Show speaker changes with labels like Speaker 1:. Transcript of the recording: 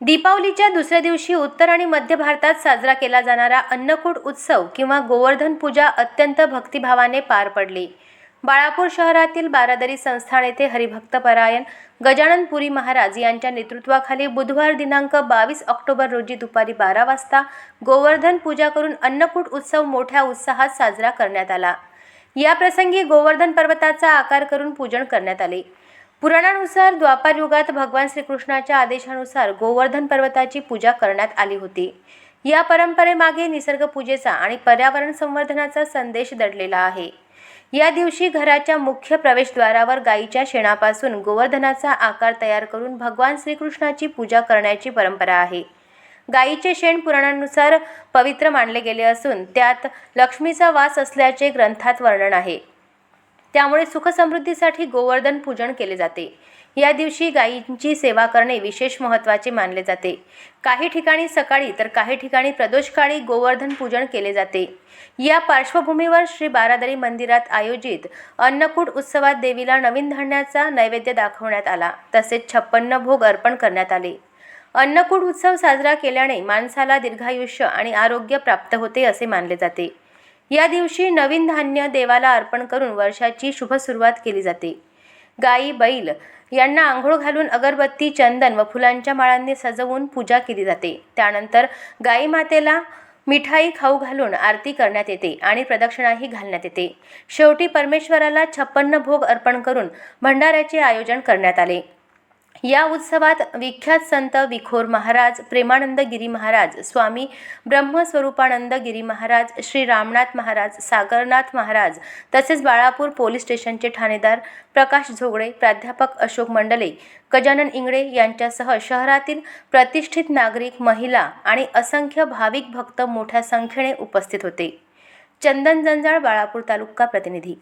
Speaker 1: दीपावलीच्या दुसऱ्या दिवशी उत्तर आणि मध्य भारतात साजरा केला जाणारा अन्नकूट उत्सव किंवा गोवर्धन पूजा अत्यंत भक्तिभावाने पार पडली. बाळापूर शहरातील बारादरी संस्थान येथे हरिभक्तपरायण गजाननपुरी महाराज यांच्या नेतृत्वाखाली बुधवार दिनांक बावीस ऑक्टोबर रोजी दुपारी बारा वाजता गोवर्धन पूजा करून अन्नकूट उत्सव मोठ्या उत्साहात साजरा करण्यात आला. या प्रसंगी गोवर्धन पर्वताचा आकार करून पूजन करण्यात आले. पुराणानुसार द्वापार युगात भगवान श्रीकृष्णाच्या आदेशानुसार गोवर्धन पर्वताची पूजा करण्यात आली होती. या परंपरेमागे निसर्गपूजेचा आणि पर्यावरण संवर्धनाचा संदेश दडलेला आहे. या दिवशी घराच्या मुख्य प्रवेशद्वारावर गायीच्या शेणापासून गोवर्धनाचा आकार तयार करून भगवान श्रीकृष्णाची पूजा करण्याची परंपरा आहे. गायीचे शेण पुराणानुसार पवित्र मानले गेले असून त्यात लक्ष्मीचा वास असल्याचे ग्रंथात वर्णन आहे. त्यामुळे सुखसमृद्धीसाठी गोवर्धन पूजन केले जाते. या दिवशी गायींची सेवा करणे विशेष महत्त्वाचे मानले जाते. काही ठिकाणी सकाळी तर काही ठिकाणी प्रदोषकाळी गोवर्धन पूजन केले जाते. या पार्श्वभूमीवर श्री बारादरी मंदिरात आयोजित अन्नकूट उत्सवात देवीला नवीन धान्याचा नैवेद्य दाखवण्यात आला. तसेच छप्पन्न भोग अर्पण करण्यात आले. अन्नकूट उत्सव साजरा केल्याने माणसाला दीर्घायुष्य आणि आरोग्य प्राप्त होते असे मानले जाते. या दिवशी नवीन धान्य देवाला अर्पण करून वर्षाची शुभ सुरुवात केली जाते. गाई बैल यांना आंघोळ घालून अगरबत्ती चंदन व फुलांच्या माळांनी सजवून पूजा केली जाते. त्यानंतर गाई मातेला मिठाई खाऊ घालून आरती करण्यात येते आणि प्रदक्षिणाही घालण्यात येते. शेवटी परमेश्वराला छप्पन्न भोग अर्पण करून भंडाऱ्याचे आयोजन करण्यात आले. या उत्सवात विख्यात संत विखोर महाराज प्रेमानंद गिरी महाराज स्वामी ब्रह्मस्वरूपानंद गिरी महाराज श्री रामनाथ महाराज सागरनाथ महाराज तसेच बाळापूर पोलीस स्टेशनचे ठाणेदार प्रकाश झोगडे प्राध्यापक अशोक मंडले गजानन इंगळे यांच्यासह शहरातील प्रतिष्ठित नागरिक महिला आणि असंख्य भाविक भक्त मोठ्या संख्येने उपस्थित होते. चंदन जंजाळ बाळापूर तालुका प्रतिनिधी